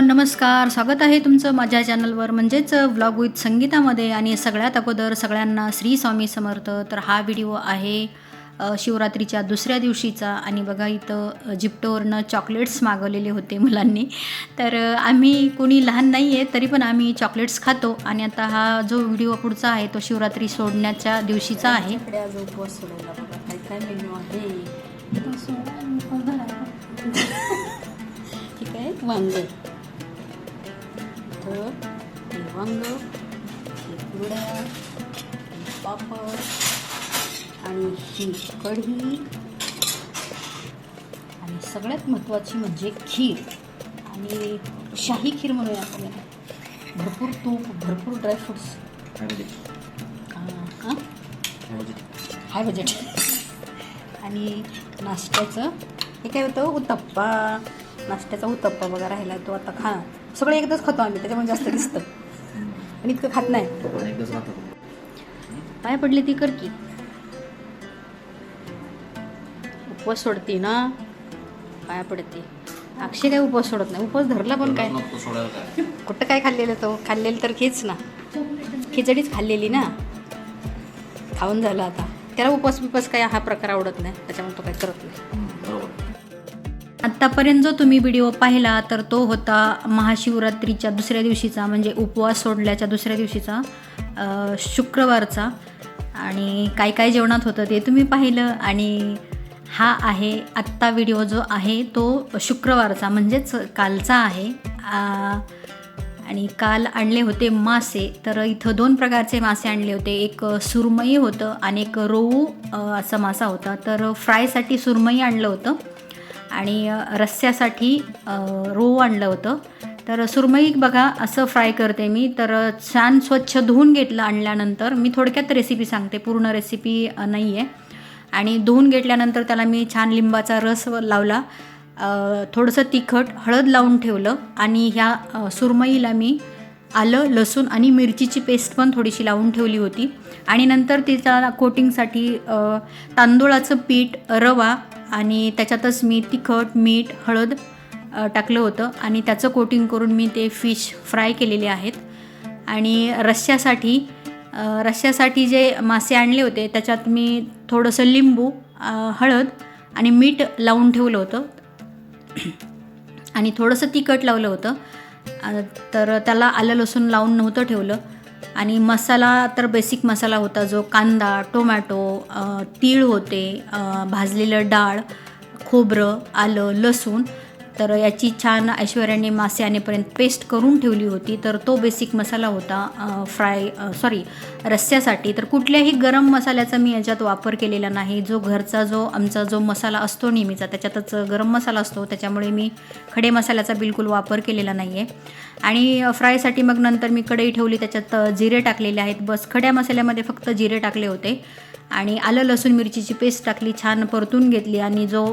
नमस्कार. स्वागत आहे तुमचं माझ्या चॅनलवर. म्हणजेच व्लॉग विथ संगीतामध्ये. आणि सगळ्यात अगोदर सगळ्यांना श्री स्वामी समर्थ. तर हा व्हिडिओ आहे शिवरात्रीच्या दुसऱ्या दिवशीचा. आणि बघा इथं जिप्टोवरनं चॉकलेट्स मागवलेले होते मुलांनी. तर आम्ही कोणी लहान नाही आहे तरी पण आम्ही चॉकलेट्स खातो. आणि आता हा जो व्हिडिओ पुढचा आहे तो शिवरात्री सोडण्याच्या दिवशीचा आहे. ठीक आहे. वांग. तर हे वांग हे कुरड्या पापड आणि ही कढी. आणि सगळ्यात महत्त्वाची म्हणजे खीर. आणि शाही खीर म्हणूया आपण. भरपूर तूप भरपूर ड्रायफ्रुट्स हां हाय बजेट आणि नाश्त्याचं हे काय होतं? उत्तप्पा. नाश्त्याचा उत्तप्पा बघा राहिला तो आता खा सगळं एकदाच खातो आम्ही त्याच्यामुळे जास्त दिसतं. आणि इतकं खात नाही. पाय पडले ती कर की उपवास सोडते ना? पाया पडते. अक्षय काय उपवास सोडत नाही. उपवास धरला पण काय? कुठं काय खाल्लेलं तो? खाल्लेलं तर हेच ना. खिचडीच खाल्लेली ना. खाऊन झालं आता. त्याला उपवास बिपास काय हा प्रकार आवडत नाही. त्याच्यामुळे तो काय करत नाही. आत्तापर्यंत जो तुम्ही व्हिडिओ पाहिला तर तो होता महाशिवरात्रीच्या दुसऱ्या दिवशीचा म्हणजे उपवास सोडल्याच्या दुसऱ्या दिवशीचा शुक्रवारचा. आणि काय काय जेवणात होतं ते तुम्ही पाहिलं. आणि हा आहे आत्ता व्हिडिओ जो आहे तो शुक्रवारचा म्हणजेच कालचा आहे. आणि काल आणले होते मासे तर इथं दोन प्रकारचे मासे आणले होते. एक सुरमई होतं आणि एक रोहू असा मासा होता. तर फ्रायसाठी सुरमई आणलं होतं. आणि रस्स्यासाठी रोहू आणलं होतं. तर सुरमई बघा असं फ्राय करते मी. तर छान स्वच्छ धुवून घेतलं आणल्यानंतर. मी थोडक्यात रेसिपी सांगते. पूर्ण रेसिपी नाही आहे आणि धुवून घेतल्यानंतर त्याला मी छान लिंबाचा रस लावला. थोडंसं तिखट हळद लावून ठेवलं. आणि ह्या सुरमईला मी आलं लसूण आणि मिरचीची पेस्ट पण थोडीशी लावून ठेवली होती. आणि नंतर तिच्या कोटिंगसाठी तांदूळाचं पीठ रवा आणि त्याच्यातच मी तिखट मीठ हळद टाकलं होतं. आणि त्याचं कोटिंग करून मी ते फिश फ्राय केलेले आहेत. आणि रश्श्यासाठी रश्श्यासाठी जे मासे आणले होते त्याच्यात मी थोडंसं लिंबू हळद आणि मीठ लावून ठेवलं होतं. आणि थोडंसं तिखट लावलं होतं. तर त्याला आलं लसूण लावून नव्हतं ठेवलं. आणि मसाला तर बेसिक मसाला होता जो कांदा टोमॅटो तीळ होते भाजलेलं डाळ खोबरं आलं लसूण. तर याची छान ऐश्वर्याने मासे आणेपर्यंत पेस्ट करून ठेवली होती. तर तो बेसिक मसाला होता फ्राय सॉरी रस्स्यासाठी तर कुठल्याही गरम मसाल्याचा मी याच्यात वापर केलेला नाही. जो घरचा जो आमचा जो मसाला असतो नेहमीचा त्याच्यातच गरम मसाला असतो. त्याच्यामुळे मी खडे मसाल्याचा बिलकुल वापर केलेला नाही आहे आणि फ्रायसाठी मग नंतर मी कढई ठेवली त्याच्यात जिरे टाकलेले आहेत. बस खड्या मसाल्यामध्ये फक्त जिरे टाकले होते. आणि आलं लसूण मिरचीची पेस्ट टाकली छान परतून घेतली. आणि जो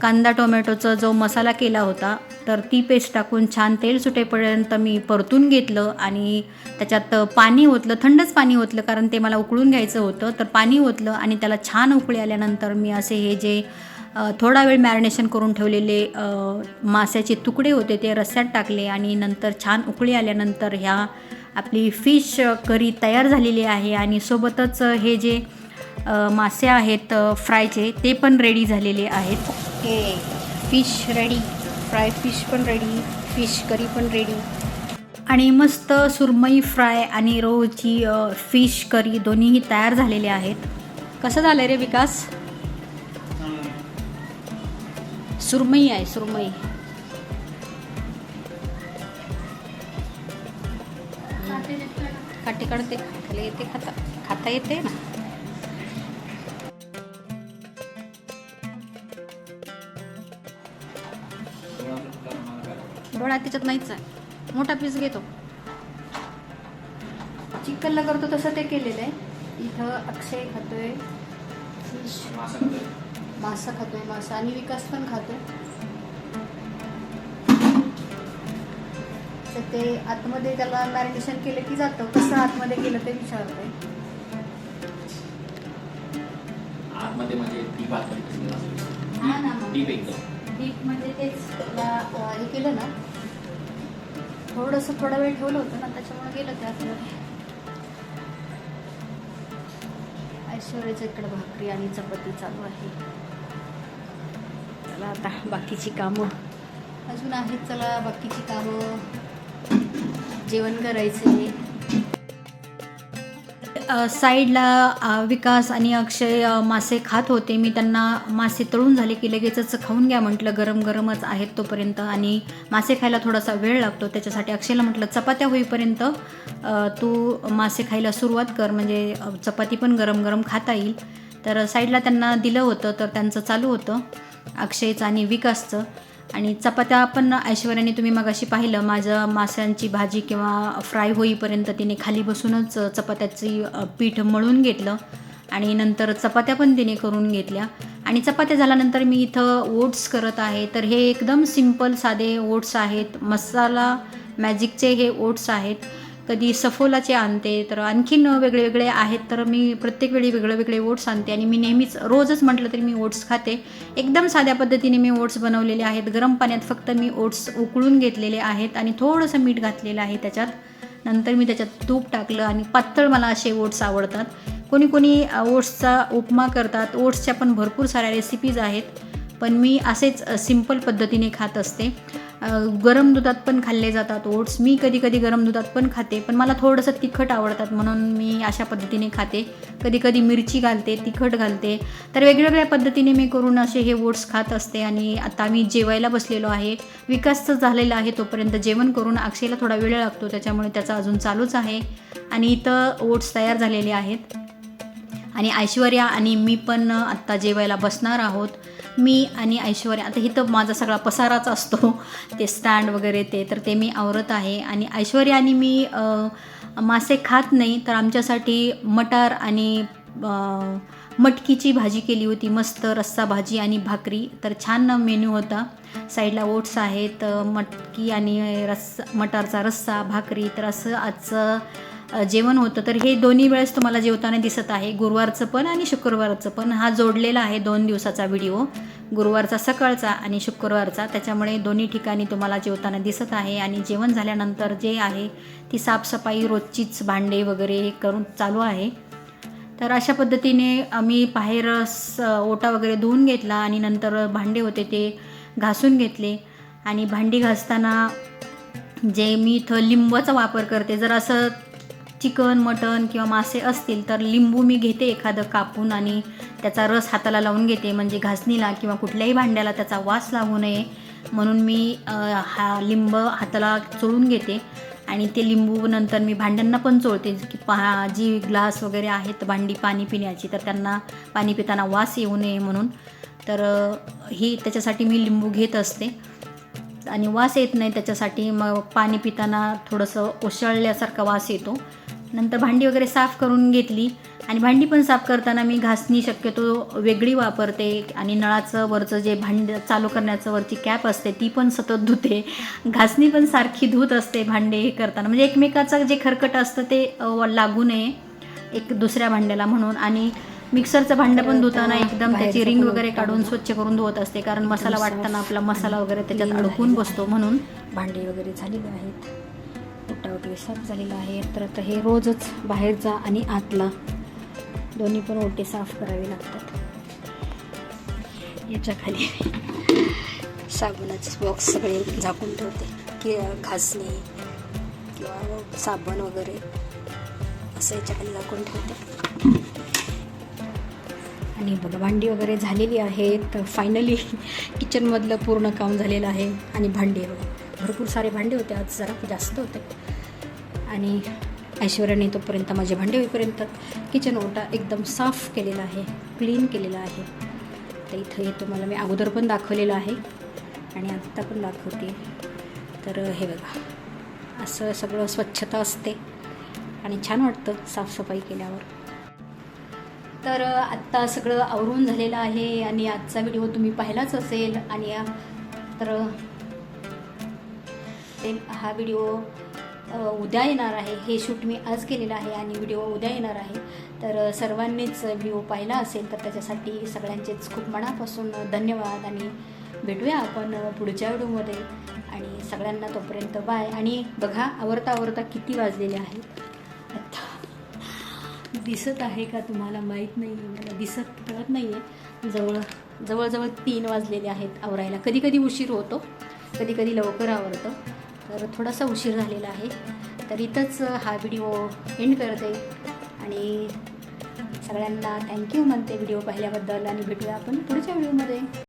कांदा टोमॅटोचा जो मसाला केला होता तर ती पेस्ट टाकून छान तेल सुटेपर्यंत मी परतून घेतलं आणि त्याच्यात पाणी ओतलं थंडच पाणी ओतलं कारण ते मला उकळून घ्यायचं होतं. तर पाणी ओतलं आणि त्याला छान उकळी आल्यानंतर मी असे हे जे थोडा वेळ मॅरिनेशन करून ठेवलेले माशाचे तुकडे होते ते रस्स्यात टाकले आणि नंतर छान उकळी आल्यानंतर ह्या आपली फिश करी तयार झालेली आहे आणि सोबतच हे जे मासे आहेत फ्रायचे ते पण रेडी झालेले आहेत. Okay fish ready fry fish पण रेडी फिश करी पण रेडी आणि मस्त सुरमई फ्राय आणि रोहची फिश करी दोन्हीही तयार झालेले आहेत. कसं झालं रे विकास? सुरमई आहे सुरमई. काटे काढते खायला येते खाता खाता येते ना. त्याच्यात नाहीच आहे मोठा पीस घेतो. चिकनला करतो तसं ते केलेलं आहे. इथं अक्षय खातोय. फिश मासा खातोय. मासा आणि विकास पण खातो तर ते आतमध्ये त्याला मॅरिनेशन केलं की जातं. कसं आतमध्ये केलं ते विचारतोय. आतमध्ये म्हणजे आतमध्ये हा ना एकदम. डीप म्हणजे तेच हे केलं ना थोडंसं थोडा वेळ ठेवलं होतं ना त्याच्यामुळे गेलं ते आतमध्ये ऐश्वर्याच्या इकडे भाकरी आणि चपाती चालू आहे. चला आता बाकीची कामं. अजून आहेत चला बाकीची कामं. जेवण करायचं आहे साईडला विकास आणि अक्षय मासे खात होते. मी त्यांना मासे तळून झाले की लगेचच खाऊन घ्या म्हटलं. गरम गरमच आहेत तोपर्यंत आणि मासे खायला थोडासा वेळ लागतो. त्याच्यासाठी अक्षयला म्हटलं चपात्या होईपर्यंत तू मासे खायला सुरुवात कर. म्हणजे चपाती पण गरम गरम खाता येईल. तर साईडला त्यांना दिलं होतं तर त्यांचं चालू होतं अक्षयचं आणि विकासचं. आणि चपात्या पण ऐश्वर्याने तुम्ही मगाशी पाहिलं. माझं माशांची भाजी किंवा फ्राय होईपर्यंत तिने खाली बसूनच चपात्याची पीठ मळून घेतलं आणि नंतर चपात्या पण तिने करून घेतल्या. आणि चपात्या झाल्यानंतर मी इथं ओट्स करत आहे. तर हे एकदम सिंपल साधे ओट्स आहेत. मसाला मॅजिकचे हे ओट्स आहेत. कधी सफोलाचे आणते तर आणखीन वेगळे वेगळे आहेत तर मी प्रत्येक वेळी वेगळे वेगळे ओट्स आणते आणि मी नेहमीच रोजच म्हटलं तरी मी ओट्स खाते. एकदम साध्या पद्धतीने मी ओट्स बनवलेले आहेत. गरम पाण्यात फक्त मी ओट्स उकळून घेतलेले आहेत आणि थोडंसं मीठ घातलेलं आहे त्याच्यात. नंतर मी त्याच्यात तूप टाकलं आणि पातळ मला असे ओट्स आवडतात. कोणी कोणी ओट्सचा उपमा करतात. ओट्सच्या पण भरपूर साऱ्या रेसिपीज आहेत. पण मी असेच सिंपल पद्धतीने खात असते. गरम दुधात पण खाल्ले जातात ओट्स. मी कधी कधी गरम दुधात पण खाते पण मला थोडंसं तिखट आवडतात म्हणून मी अशा पद्धतीने खाते. कधी कधी मिरची घालते तिखट घालते. तर वेगवेगळ्या पद्धतीने मी करून असे हे ओट्स खात असते आणि आता मी जेवायला बसलेलो आहे. विकासचं झालेला आहे तोपर्यंत जेवण करून अक्षयला थोडा वेळ लागतो त्याच्यामुळे त्याचा अजून चालूच आहे. आणि इथं ओट्स तयार झालेले आहेत. आणि ऐश्वर्या आणि मी पण आत्ता जेवायला बसणार आहोत. मी आणि ऐश्वर्या आता इथं माझा सगळा पसाराच असतो. ते स्टँड वगैरे ते तर ते मी आवरत आहे. आणि ऐश्वर्या आणि मी मासे खात नाही तर आमच्यासाठी मटार आणि मटकीची भाजी केली होती. मस्त रस्सा भाजी आणि भाकरी. तर छान मेन्यू होता. साईडला ओट्स आहेत मटकी आणि रस्सा मटारचा रस्सा भाकरी. तर असं आजचं जेवण होतं. तर हे दोन्ही वेळेस तुम्हाला जेवताना दिसत आहे. गुरुवारचं पण आणि शुक्रवारचं पण. हा जोडलेला आहे दोन दिवसाचा व्हिडिओ. गुरुवारचा सकाळचा आणि शुक्रवारचा. त्याच्यामुळे दोन्ही ठिकाणी तुम्हाला जेवताना दिसत आहे. आणि जेवण झाल्यानंतर जे आहे ती साफसफाई रोजचीच भांडे वगैरे हे करून चालू आहे. तर अशा पद्धतीने आम्ही बाहेर स ओटा वगैरे धुवून घेतला आणि नंतर भांडे होते ते घासून घेतले. आणि भांडी घासताना जे मी इथं लिंबाचा वापर करते जर असं चिकन मटन किंवा मासे असतील तर लिंबू मी घेते एखादं कापून आणि त्याचा रस हाताला लावून घेते. म्हणजे घासणीला किंवा कुठल्याही भांड्याला त्याचा वास लागू नये. म्हणून मी हा लिंब हाताला चोळून घेते आणि ते लिंबू नंतर मी भांड्यांना पण चोळते. की पहा जी ग्लास वगैरे आहेत भांडी पाणी पिण्याची तर त्यांना पाणी पिताना वास येऊ नये म्हणून. तर ही त्याच्यासाठी मी लिंबू घेत असते. आणि वास येत नाही त्याच्यासाठी मग पाणी पिताना थोडंसं ओसळल्यासारखा वास येतो. नंतर भांडी वगैरे साफ करून घेतली. आणि भांडी पण साफ करताना मी घासणी शक्यतो वेगळी वापरते आणि नळाचं वरचं जे भांड चालू करण्याचं वरची कॅप असते ती पण सतत धुते. घासणी पण सारखी धुत असते भांडे हे करताना. म्हणजे एकमेकाचं जे खरकट असतं ते लागू नये एक दुसऱ्या भांड्याला म्हणून. आणि मिक्सरचं भांडं पण धुताना एकदम त्याची रिंग वगैरे काढून स्वच्छ करून धुवत असते. कारण मसाला वाटताना आपला मसाला वगैरे त्याच्यात अडकून बसतो म्हणून. भांडे वगैरे झालेले आहेत. ओटा वगैरे साफ झालेला आहे. तर आता हे रोजच बाहेरचा आणि आतला. दोन्ही पण ओटे साफ करावे लागतात. याच्या खाली साबणाचे बॉक्स सगळे झाकून ठेवते. की घासणी किंवा साबण वगैरे असं याच्या खाली झाकून ठेवते. आणि बघा भांडी वगैरे झालेली आहेत. फायनली किचनमधलं पूर्ण काम झालेलं आहे. आणि भांडी भरपूर सारे भांडे होते. आज जरा जास्त होते. आणि ऐश्वर्याने तोपर्यंत माझे भांडे होईपर्यंत किचन ओटा एकदम साफ केलेला आहे क्लीन केलेला आहे. तर इथं हे तुम्हाला मी अगोदर पण दाखवलेलं आहे. आणि आत्ता पण दाखवते. तर हे बघा असं सगळं स्वच्छता असते. आणि छान वाटतं साफसफाई केल्यावर. तर आत्ता सगळं आवरून झालेलं आहे आणि आजचा व्हिडिओ तुम्ही पाहिलाच असेल आणि तर ते हा व्हिडिओ उद्या येणार आहे. हे शूट मी आज केलेलं आहे आणि व्हिडिओ उद्या येणार आहे. तर सर्वांनीच व्हिडिओ पाहिला असेल तर त्याच्यासाठी सगळ्यांचेच खूप मनापासून धन्यवाद आणि भेटूया आपण पुढच्या व्हिडिओमध्ये. आणि सगळ्यांना तोपर्यंत बाय आणि बघा आवरता आवरता किती वाजलेले आहेत. दिसत आहे का तुम्हाला? माहीत नाही आहे मला दिसत कळत नाही आहे जवळ जवळजवळ तीन वाजलेले आहेत आवरायला. कधी कधी उशीर होतो कधी कधी लवकर आवरतं. तर थोडासा उशीर झालेला आहे. तर इथंच हा व्हिडिओ एंड करते. आणि सगळ्यांना थँक्यू म्हणते व्हिडिओ पाहिल्याबद्दल. आणि भेटूया आपण पुढच्या व्हिडिओमध्ये.